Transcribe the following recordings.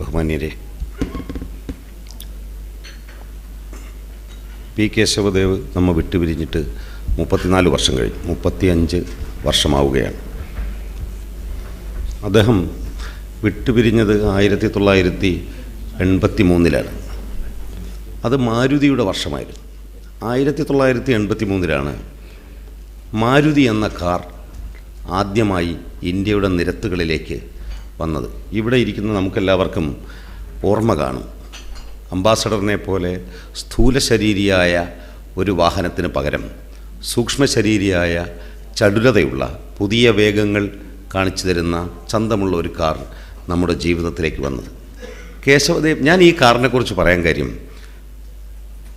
ബഹുമാന്യരെ. P Kesavadev നമ്മ വിട്ടുപിരിഞ്ഞിട്ട് മുപ്പത്തിനാല് വർഷം കഴിഞ്ഞു. മുപ്പത്തിയഞ്ച് വർഷമാവുകയാണ്. അദ്ദേഹം വിട്ടുപിരിഞ്ഞത് ആയിരത്തി തൊള്ളായിരത്തി എൺപത്തി മൂന്നിലാണ് അത് മാരുതിയുടെ വർഷമായിരുന്നു. ആയിരത്തി തൊള്ളായിരത്തി എൺപത്തി മൂന്നിലാണ് മാരുതി എന്ന കാർ ആദ്യമായി ഇന്ത്യയുടെ നിരത്തുകളിലേക്ക് വന്നത്. ഇവിടെ ഇരിക്കുന്ന നമുക്കെല്ലാവർക്കും ഓർമ്മ കാണും. അംബാസഡറിനെ പോലെ സ്ഥൂല ശരീരിയായ ഒരു വാഹനത്തിന് പകരം സൂക്ഷ്മ ശരീരിയായ ചടുലതയുള്ള പുതിയ വേഗങ്ങൾ കാണിച്ചു തരുന്ന ചന്തമുള്ള ഒരു കാർ നമ്മുടെ ജീവിതത്തിലേക്ക് വന്നത്. കേശവദേവ് ഞാൻ ഈ കാറിനെക്കുറിച്ച് പറയാൻ കാര്യം.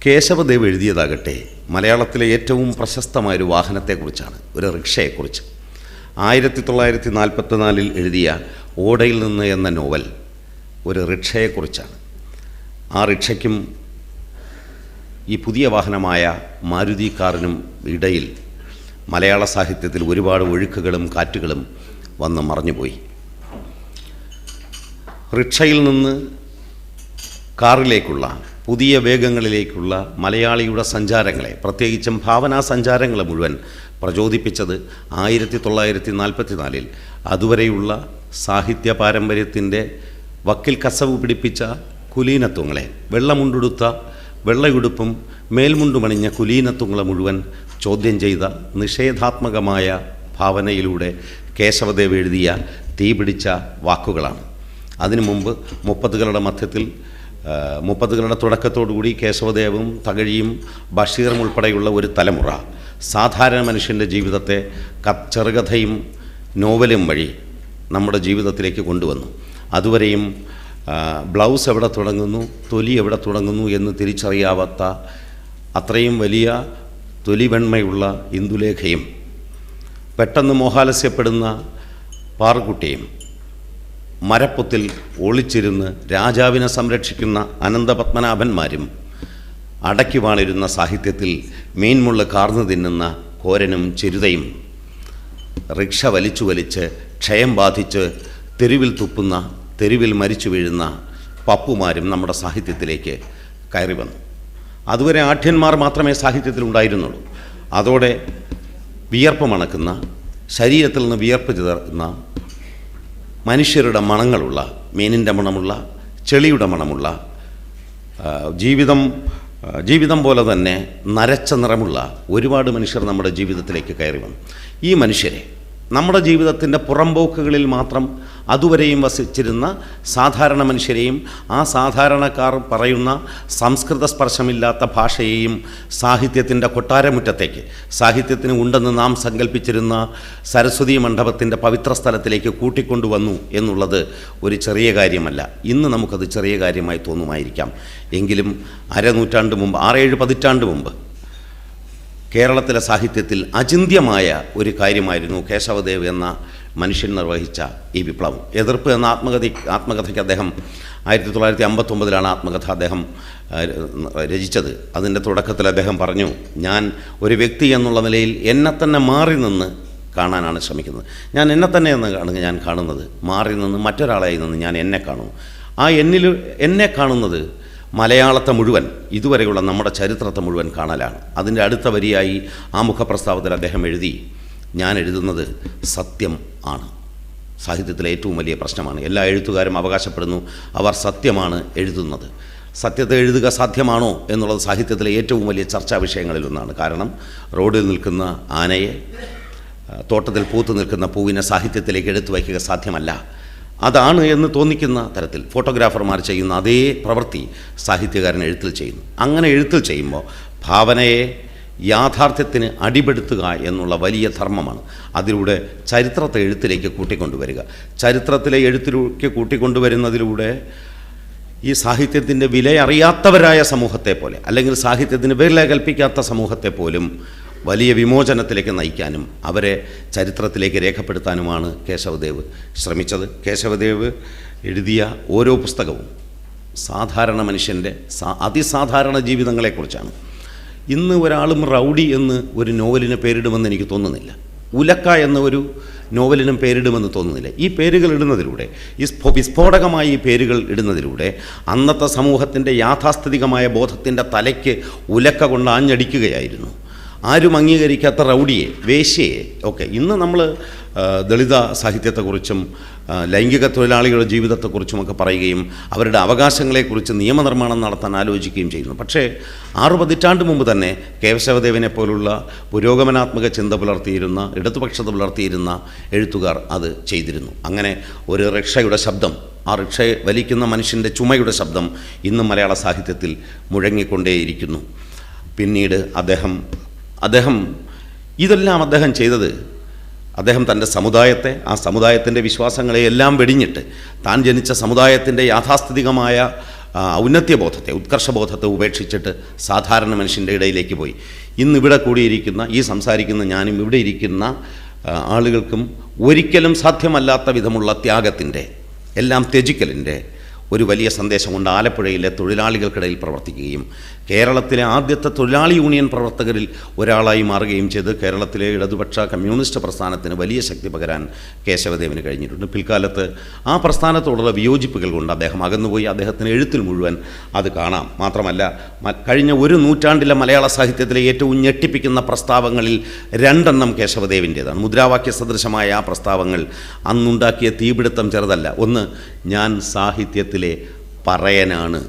കേശവദേവ് എഴുതിയതാകട്ടെ മലയാളത്തിലെ ഏറ്റവും പ്രശസ്തമായ ഒരു വാഹനത്തെക്കുറിച്ചാണ് ഒരു റിക്ഷയെക്കുറിച്ച്. ആയിരത്തി തൊള്ളായിരത്തി നാൽപ്പത്തിനാലിൽ എഴുതിയ ഓടയിൽ നിന്ന് എന്ന നോവൽ ഒരു റിക്ഷയെക്കുറിച്ചാണ്. ആ റിക്ഷയ്ക്കും ഈ പുതിയ വാഹനമായ മാരുതി കാറിനും ഇടയിൽ മലയാള സാഹിത്യത്തിൽ ഒരുപാട് ഒഴുക്കുകളും കാറ്റുകളും വന്ന് മറഞ്ഞുപോയി. റിക്ഷയിൽ നിന്ന് കാറിലേക്കുള്ള പുതിയ വേഗങ്ങളിലേക്കുള്ള മലയാളിയുടെ സഞ്ചാരങ്ങളെ പ്രത്യേകിച്ചും ഭാവനാ സഞ്ചാരങ്ങളെ മുഴുവൻ പ്രചോദിപ്പിച്ചത് ആയിരത്തി തൊള്ളായിരത്തി നാൽപ്പത്തി നാലിൽ അതുവരെയുള്ള സാഹിത്യ പാരമ്പര്യത്തിന്റെ വക്കിൽ കസവ് പിടിപ്പിച്ച കുലീനത്വങ്ങളെ വെള്ളമുണ്ടുടുത്ത വെള്ളയുടുപ്പും മേൽമുണ്ടുമണിഞ്ഞ കുലീനത്വങ്ങളെ മുഴുവൻ ചോദ്യം ചെയ്ത നിഷേധാത്മകമായ ഭാവനയിലൂടെ കേശവദേവ് എഴുതിയ തീപിടിച്ച വാക്കുകളാണ്. അതിനു മുമ്പ് മുപ്പതുകളുടെ മധ്യത്തിൽ മുപ്പതുകളുടെ തുടക്കത്തോടുകൂടി കേശവദേവും തകഴിയും ബഷീറും ഉൾപ്പെടെയുള്ള ഒരു തലമുറ സാധാരണ മനുഷ്യന്റെ ജീവിതത്തെ ചെറുകഥയും നോവലും വഴി നമ്മുടെ ജീവിതത്തിലേക്ക് കൊണ്ടുവന്നു. അതുവരെയും ബ്ലൗസ് എവിടെ തുടങ്ങുന്നു തൊലി എവിടെ തുടങ്ങുന്നു എന്ന് തിരിച്ചറിയാവാത്ത അത്രയും വലിയ തൊലിവെണ്മയുള്ള ഇന്ദുലേഖയും പെട്ടെന്ന് മോഹാലസ്യപ്പെടുന്ന പാറുകുട്ടിയും മരപ്പൊത്തിൽ ഒളിച്ചിരുന്ന് രാജാവിനെ സംരക്ഷിക്കുന്ന അനന്തപത്മനാഭന്മാരും അടക്കി വാണിരുന്ന സാഹിത്യത്തിൽ മീൻമുള്ള കാർന്നു തിന്നുന്ന കോരനും ചെരുതയും റിക്ഷ വലിച്ചു വലിച്ച് ക്ഷയം ബാധിച്ച് തെരുവിൽ തുപ്പുന്ന തെരുവിൽ മരിച്ചു വീഴുന്ന പപ്പുമാരും നമ്മുടെ സാഹിത്യത്തിലേക്ക് കയറി വന്നു. അതുവരെ ആഠ്യന്മാർ മാത്രമേ സാഹിത്യത്തിൽ ഉണ്ടായിരുന്നുള്ളൂ. അതോടെ വിയർപ്പ് മണക്കുന്ന ശരീരത്തിൽ നിന്ന് വിയർപ്പ് ചേർക്കുന്ന മനുഷ്യരുടെ മണങ്ങളുള്ള മീനിന്റെ മണമുള്ള ചെളിയുടെ മണമുള്ള ജീവിതം ജീവിതം പോലെ തന്നെ നരച്ച നിറമുള്ള ഒരുപാട് മനുഷ്യർ നമ്മുടെ ജീവിതത്തിലേക്ക് കയറി വന്നു. ഈ മനുഷ്യരെ നമ്മുടെ ജീവിതത്തിന്റെ പുറംപോക്കുകളിൽ മാത്രം അതുവരെയും വസിച്ചിരുന്ന സാധാരണ മനുഷ്യരെയും ആ സാധാരണക്കാർ പറയുന്ന സംസ്കൃത സ്പർശമില്ലാത്ത ഭാഷയെയും സാഹിത്യത്തിന്റെ കൊട്ടാരമുറ്റത്തേക്ക് സാഹിത്യത്തിന് ഉണ്ടെന്ന് നാം സങ്കല്പിച്ചിരുന്ന സരസ്വതി മണ്ഡപത്തിന്റെ പവിത്ര സ്ഥലത്തിലേക്ക് കൂട്ടിക്കൊണ്ടുവന്നു എന്നുള്ളത് ഒരു ചെറിയ കാര്യമല്ല. ഇന്ന് നമുക്കത് ചെറിയ കാര്യമായി തോന്നുമായിരിക്കാം. എങ്കിലും അരനൂറ്റാണ്ട് മുമ്പ് ആറേഴ് പതിറ്റാണ്ട് മുമ്പ് കേരളത്തിലെ സാഹിത്യത്തിൽ അചിന്ത്യമായ ഒരു കാര്യമായിരുന്നു കേശവദേവ് എന്ന മനുഷ്യൻ നിർവഹിച്ച ഈ വിപ്ലവം. എതിർപ്പ് എന്ന ആത്മകഥ ആത്മകഥയ്ക്ക് അദ്ദേഹം ആയിരത്തി തൊള്ളായിരത്തി അമ്പത്തൊമ്പതിലാണ് ആത്മകഥ അദ്ദേഹം രചിച്ചത്. അതിന്റെ തുടക്കത്തിൽ അദ്ദേഹം പറഞ്ഞു ഞാൻ ഒരു വ്യക്തി എന്നുള്ള നിലയിൽ എന്നെ തന്നെ മാറി നിന്ന് കാണാനാണ് ശ്രമിക്കുന്നത്. ഞാൻ എന്നെ തന്നെ എന്നാണ് ഞാൻ കാണുന്നത്. മാറി നിന്ന് മറ്റൊരാളായി നിന്ന് ഞാൻ എന്നെ കാണുന്നു ആ എന്നിൽ എന്നെ കാണുന്നത് മലയാളത്തെ മുഴുവൻ ഇതുവരെയുള്ള നമ്മുടെ ചരിത്രത്തെ മുഴുവൻ കാണലാണ്. അതിന്റെ അടുത്ത വരിയായി ആ മുഖപ്രസ്താവത്തിൽ അദ്ദേഹം എഴുതി ഞാൻ എഴുതുന്നത് സത്യം ആണ്. സാഹിത്യത്തിലെ ഏറ്റവും വലിയ പ്രശ്നമാണ്. എല്ലാ എഴുത്തുകാരും അവകാശപ്പെടുന്നു അവർ സത്യമാണ് എഴുതുന്നത്. സത്യത്തെ എഴുതുക സാധ്യമാണോ എന്നുള്ളത് സാഹിത്യത്തിലെ ഏറ്റവും വലിയ ചർച്ചാ വിഷയങ്ങളിലൊന്നാണ് കാരണം റോഡിൽ നിൽക്കുന്ന ആനയെ തോട്ടത്തിൽ പൂത്തു നിൽക്കുന്ന പൂവിനെ സാഹിത്യത്തിലേക്ക് എടുത്തു വയ്ക്കുക സാധ്യമല്ല. അതാണ് എന്ന് തോന്നിക്കുന്ന തരത്തിൽ ഫോട്ടോഗ്രാഫർമാർ ചെയ്യുന്ന അതേ പ്രവൃത്തി സാഹിത്യകാരൻ എഴുത്തിൽ ചെയ്യുന്നു. അങ്ങനെ എഴുത്തിൽ ചെയ്യുമ്പോൾ ഭാവനയെ യാഥാർത്ഥ്യത്തിന് അടിപെടുത്തുക എന്നുള്ള വലിയ ധർമ്മമാണ്. അതിലൂടെ ചരിത്രത്തെ എഴുത്തിലേക്ക് കൂട്ടിക്കൊണ്ടുവരിക. ചരിത്രത്തിലെ എഴുത്തിലേക്ക് കൂട്ടിക്കൊണ്ടുവരുന്നതിലൂടെ ഈ സാഹിത്യത്തിന്റെ വില അറിയാത്തവരായ സമൂഹത്തെ പോലെ അല്ലെങ്കിൽ സാഹിത്യത്തിന് വില കൽപ്പിക്കാത്ത സമൂഹത്തെ പോലും വലിയ വിമോചനത്തിലേക്ക് നയിക്കാനും അവരെ ചരിത്രത്തിലേക്ക് രേഖപ്പെടുത്താനുമാണ് കേശവദേവ് ശ്രമിച്ചത്. കേശവദേവ് എഴുതിയ ഓരോ പുസ്തകവും സാധാരണ മനുഷ്യന്റെ അതിസാധാരണ ജീവിതങ്ങളെക്കുറിച്ചാണ്. ഇന്ന് ഒരാളും റൗഡി എന്ന് ഒരു നോവലിന് പേരിടുമെന്ന് എനിക്ക് തോന്നുന്നില്ല. ഉലക്ക എന്ന ഒരു നോവലിനും പേരിടുമെന്ന് തോന്നുന്നില്ല. ഈ പേരുകൾ ഇടുന്നതിലൂടെ ഈ സ്ഫോ- വിസ്ഫോടകമായി ഈ പേരുകൾ ഇടുന്നതിലൂടെ അന്നത്തെ സമൂഹത്തിന്റെ യാഥാസ്ഥിതികമായ ബോധത്തിന്റെ തലയ്ക്ക് ഉലക്ക കൊണ്ട് ആഞ്ഞടിക്കുകയായിരുന്നു. ആരും അംഗീകരിക്കാത്ത റൗഡിയെ വേശ്യയെ ഒക്കെ. ഇന്ന് നമ്മൾ ദളിത സാഹിത്യത്തെക്കുറിച്ചും ലൈംഗിക തൊഴിലാളികളുടെ ജീവിതത്തെക്കുറിച്ചുമൊക്കെ പറയുകയും അവരുടെ അവകാശങ്ങളെക്കുറിച്ച് നിയമനിർമ്മാണം നടത്താൻ ആലോചിക്കുകയും ചെയ്യുന്നു. പക്ഷേ ആറു പതിറ്റാണ്ട് മുമ്പ് തന്നെ കേശവദേവനെ പോലുള്ള പുരോഗമനാത്മക ചിന്ത പുലർത്തിയിരുന്ന ഇടതുപക്ഷത പുലർത്തിയിരുന്ന എഴുത്തുകാർ അത് ചെയ്തിരുന്നു. അങ്ങനെ ഒരു റിക്ഷയുടെ ശബ്ദം ആ റിക്ഷയെ വലിക്കുന്ന മനുഷ്യന്റെ ചുമയുടെ ശബ്ദം ഇന്നും മലയാള സാഹിത്യത്തിൽ മുഴങ്ങിക്കൊണ്ടേയിരിക്കുന്നു. പിന്നീട് അദ്ദേഹം അദ്ദേഹം ഇതെല്ലാം അദ്ദേഹം ചെയ്തത്. അദ്ദേഹം തന്റെ സമുദായത്തെ ആ സമുദായത്തിന്റെ വിശ്വാസങ്ങളെ എല്ലാം വെടിഞ്ഞിട്ട് താൻ ജനിച്ച സമുദായത്തിന്റെ യാഥാസ്ഥിതികമായ ഔന്നത്യബോധത്തെ ഉത്കർഷബോധത്തെ ഉപേക്ഷിച്ചിട്ട് സാധാരണ മനുഷ്യന്റെ ഇടയിലേക്ക് പോയി. ഇന്നിവിടെ കൂടിയിരിക്കുന്ന ഈ സംസാരിക്കുന്ന ഞാനും ഇവിടെ ഇരിക്കുന്ന ആളുകൾക്കും ഒരിക്കലും സാധ്യമല്ലാത്ത വിധമുള്ള ത്യാഗത്തിന്റെ എല്ലാം ത്യജിക്കലിന്റെ ഒരു വലിയ സന്ദേശം കൊണ്ട് ആലപ്പുഴയിലെ തൊഴിലാളികൾക്കിടയിൽ പ്രവർത്തിക്കുകയും കേരളത്തിലെ ആദ്യത്തെ തൊഴിലാളി യൂണിയൻ പ്രവർത്തകരിൽ ഒരാളായി മാറുകയും ചെയ്ത് കേരളത്തിലെ ഇടതുപക്ഷ കമ്മ്യൂണിസ്റ്റ് പ്രസ്ഥാനത്തിന് വലിയ ശക്തി പകരാൻ കേശവദേവന് കഴിഞ്ഞിട്ടുണ്ട്. പിൽക്കാലത്ത് ആ പ്രസ്ഥാനത്തോടുള്ള വിയോജിപ്പുകൾ കൊണ്ട് അദ്ദേഹം അകന്നുപോയി. അദ്ദേഹത്തിന് എഴുത്തിൽ മുഴുവൻ അത് കാണാം. മാത്രമല്ല കഴിഞ്ഞ ഒരു നൂറ്റാണ്ടിലെ മലയാള സാഹിത്യത്തിലെ ഏറ്റവും ഞെട്ടിപ്പിക്കുന്ന പ്രസ്താവങ്ങളിൽ രണ്ടെണ്ണം കേശവദേവിന്റേതാണ് മുദ്രാവാക്യ സദൃശമായ ആ പ്രസ്താവങ്ങൾ അന്നുണ്ടാക്കിയ തീപിടുത്തം ചെറുതല്ല. ഒന്ന് ഞാൻ സാഹിത്യത്തിലെ പറയനാണ്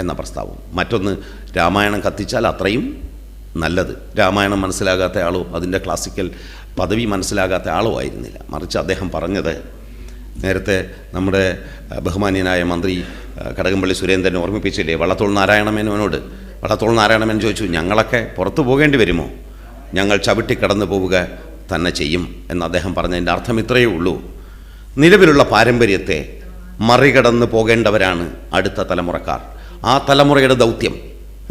എന്ന പ്രസ്താവം. മറ്റൊന്ന് രാമായണം കത്തിച്ചാൽ അത്രയും നല്ലത്. രാമായണം മനസ്സിലാകാത്ത ആളോ അതിന്റെ ക്ലാസിക്കൽ പദവി മനസ്സിലാകാത്ത ആളോ ആയിരുന്നില്ല. മറിച്ച് അദ്ദേഹം പറഞ്ഞത് നേരത്തെ നമ്മുടെ ബഹുമാന്യനായ മന്ത്രി കടകംപള്ളി സുരേന്ദ്രൻ ഓർമ്മിപ്പിച്ചില്ലേ വള്ളത്തോൾ നാരായണമേനോനോട് വള്ളത്തോൾ നാരായണമേൻ ചോദിച്ചു ഞങ്ങളൊക്കെ പുറത്തു പോകേണ്ടി വരുമോ? ഞങ്ങൾ ചവിട്ടി കടന്നു പോവുക തന്നെ ചെയ്യും എന്ന് അദ്ദേഹം പറഞ്ഞതിന്റെ അർത്ഥം ഇത്രയേ ഉള്ളൂ. നിലവിലുള്ള പാരമ്പര്യത്തെ മറികടന്ന് പോകേണ്ടവരാണ് അടുത്ത തലമുറക്കാർ. ആ തലമുറയുടെ ദൗത്യം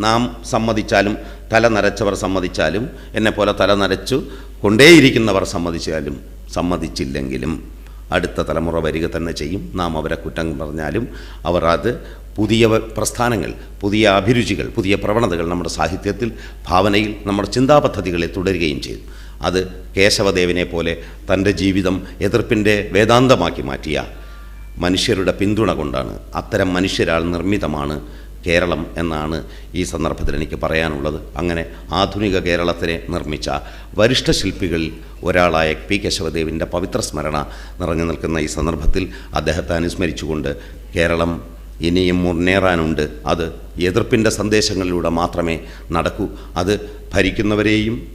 നാം സമ്മതിച്ചാലും തല നരച്ചവർ സമ്മതിച്ചാലും എന്നെപ്പോലെ തല നരച്ചു കൊണ്ടേയിരിക്കുന്നവർ സമ്മതിച്ചാലും സമ്മതിച്ചില്ലെങ്കിലും അടുത്ത തലമുറ വരിക തന്നെ ചെയ്യും. നാം അവരെ കുറ്റം പറഞ്ഞാലും അവർ അത് പുതിയ പ്രസ്ഥാനങ്ങൾ പുതിയ അഭിരുചികൾ പുതിയ പ്രവണതകൾ നമ്മുടെ സാഹിത്യത്തിൽ ഭാവനയിൽ നമ്മുടെ ചിന്താപദ്ധതികളിൽ തുടരുകയും ചെയ്തു അത് കേശവദേവനെ പോലെ തന്റെ ജീവിതം എതിർപ്പിന്റെ വേദാന്തമാക്കി മാറ്റിയ മനുഷ്യരുടെ പിന്തുണ കൊണ്ടാണ് അത്തരം മനുഷ്യരാൽ നിർമ്മിതമാണ് കേരളം എന്നാണ് ഈ സന്ദർഭത്തിൽ എനിക്ക് പറയാനുള്ളത്. അങ്ങനെ ആധുനിക കേരളത്തിനെ നിർമ്മിച്ച വരിഷ്ഠ ശില്പികളിൽ ഒരാളായ പി കേശവദേവിന്റെ പവിത്ര സ്മരണ നിറഞ്ഞു നിൽക്കുന്ന ഈ സന്ദർഭത്തിൽ അദ്ദേഹത്തെ അനുസ്മരിച്ചുകൊണ്ട് കേരളം ഇനിയും മുന്നേറാനുണ്ട്. അത് എതിർപ്പിന്റെ സന്ദേശങ്ങളിലൂടെ മാത്രമേ നടക്കൂ. അത് ഭരിക്കുന്നവരെയും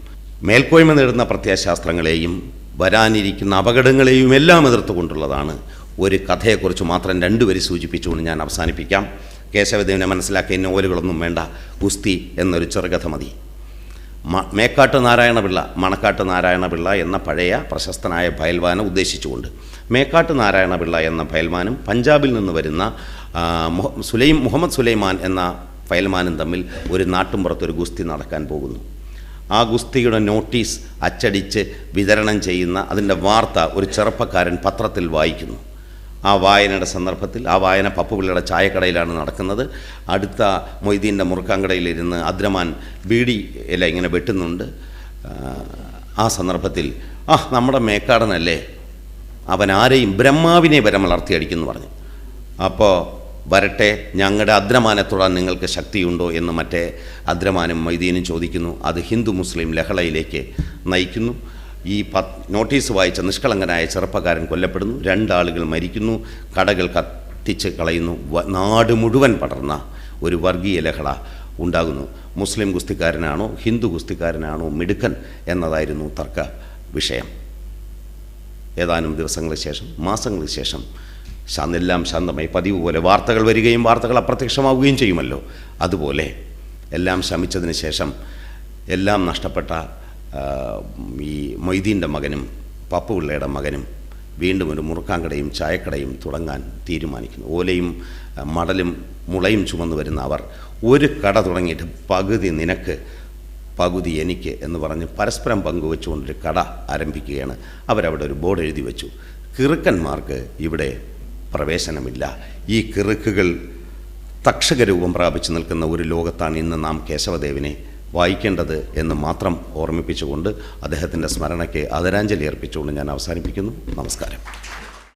മേൽക്കോയ്മ നേടുന്ന പ്രത്യയശാസ്ത്രങ്ങളെയും വരാനിരിക്കുന്ന അപകടങ്ങളെയും എല്ലാം എതിർത്തുകൊണ്ടുള്ളതാണ് ഒരു കഥയെക്കുറിച്ച് മാത്രം രണ്ടുപേരി സൂചിപ്പിച്ചുകൊണ്ട് ഞാൻ അവസാനിപ്പിക്കാം. കേശവദേവിനെ മനസ്സിലാക്കിയ നോവലുകളൊന്നും വേണ്ട. ഗുസ്തി എന്നൊരു ചെറുകഥ മതി. മേക്കാട്ട് നാരായണപിള്ള മണക്കാട്ട് നാരായണപിള്ള എന്ന പഴയ പ്രശസ്തനായ ഭയൽവാനെ ഉദ്ദേശിച്ചുകൊണ്ട്. മേക്കാട്ട് നാരായണപിള്ള എന്ന ഭയൽവാനും പഞ്ചാബിൽ നിന്ന് വരുന്ന സുലൈം മുഹമ്മദ് സുലൈമാൻ എന്ന ഫയൽമാനും തമ്മിൽ ഒരു നാട്ടുംപുറത്തൊരു ഗുസ്തി നടക്കാൻ പോകുന്നു. ആ ഗുസ്തിയുടെ നോട്ടീസ് അച്ചടിച്ച് വിതരണം ചെയ്യുന്ന അതിന്റെ വാർത്ത ഒരു ചെറുപ്പക്കാരൻ പത്രത്തിൽ വായിക്കുന്നു. ആ വായനയുടെ സന്ദർഭത്തിൽ ആ വായന പപ്പുപിള്ളയുടെ ചായക്കടയിലാണ് നടക്കുന്നത്. അടുത്ത മൊയ്തീന്റെ മുറുക്കാങ്കടയിലിരുന്ന് അദ്രമാൻ ബീഡി ഇല ഇങ്ങനെ വെട്ടുന്നുണ്ട്. ആ, സന്ദർഭത്തിൽ ആ നമ്മുടെ മേക്കാടനല്ലേ? അവൻ ആരെയും ബ്രഹ്മാവിനെ വരെ വളർത്തിയടിക്കുന്നു പറഞ്ഞു. അപ്പോൾ വരട്ടെ ഞങ്ങളുടെ അദ്രമാനെ തൊടാൻ നിങ്ങൾക്ക് ശക്തിയുണ്ടോ? എന്ന് മറ്റേ അദ്രമാനും മൊയ്തീനും ചോദിക്കുന്നു. അത് ഹിന്ദു മുസ്ലിം ലഹളയിലേക്ക് നയിക്കുന്നു. ഈ പത്ത് നോട്ടീസ് വായിച്ച നിഷ്കളങ്കനായ ചെറുപ്പക്കാരൻ കൊല്ലപ്പെടുന്നു. രണ്ടാളുകൾ മരിക്കുന്നു. കടകൾ കത്തിച്ച് കളയുന്നു. നാട് മുഴുവൻ പടർന്ന ഒരു വർഗീയ ലഹള ഉണ്ടാകുന്നു. മുസ്ലിം ഗുസ്തിക്കാരനാണോ ഹിന്ദു ഗുസ്തിക്കാരനാണോ മിടുക്കൻ എന്നതായിരുന്നു തർക്ക വിഷയം. ഏതാനും ദിവസങ്ങൾക്ക് ശേഷം മാസങ്ങൾക്ക് ശേഷം എല്ലാം ശാന്തമായി. പതിവ് പോലെ വാർത്തകൾ വരികയും വാർത്തകൾ അപ്രത്യക്ഷമാവുകയും ചെയ്യുമല്ലോ. അതുപോലെ എല്ലാം ശമിച്ചതിന് ശേഷം എല്ലാം നഷ്ടപ്പെട്ട ഈ മൊയ്തീന്റെ മകനും പപ്പുപിള്ളയുടെ മകനും വീണ്ടും ഒരു മുറുക്കാങ്കടയും ചായക്കടയും തുടങ്ങാൻ തീരുമാനിക്കുന്നു. ഓലയും മടലും മുളയും ചുമന്നു വരുന്ന അവർ ഒരു കട തുടങ്ങിയിട്ട് പകുതി നിനക്ക് പകുതി എനിക്ക് എന്ന് പറഞ്ഞ് പരസ്പരം പങ്കുവെച്ചുകൊണ്ടൊരു കട ആരംഭിക്കുകയാണ്. അവരവിടെ ഒരു ബോർഡ് എഴുതി വെച്ചു. കിറുക്കന്മാർക്ക് ഇവിടെ പ്രവേശനമില്ല. ഈ കിറുക്കുകൾ തക്ഷക രൂപം പ്രാപിച്ചു നിൽക്കുന്ന ഒരു ലോകത്താണ് ഇന്ന് നാം കേശവദേവനെ വായിക്കേണ്ടത് എന്ന് മാത്രം ഓർമ്മിപ്പിച്ചുകൊണ്ട് അദ്ദേഹത്തിന്റെ സ്മരണയ്ക്ക് ആദരാഞ്ജലി അർപ്പിച്ചുകൊണ്ട് ഞാൻ അവസാനിപ്പിക്കുന്നു. നമസ്കാരം.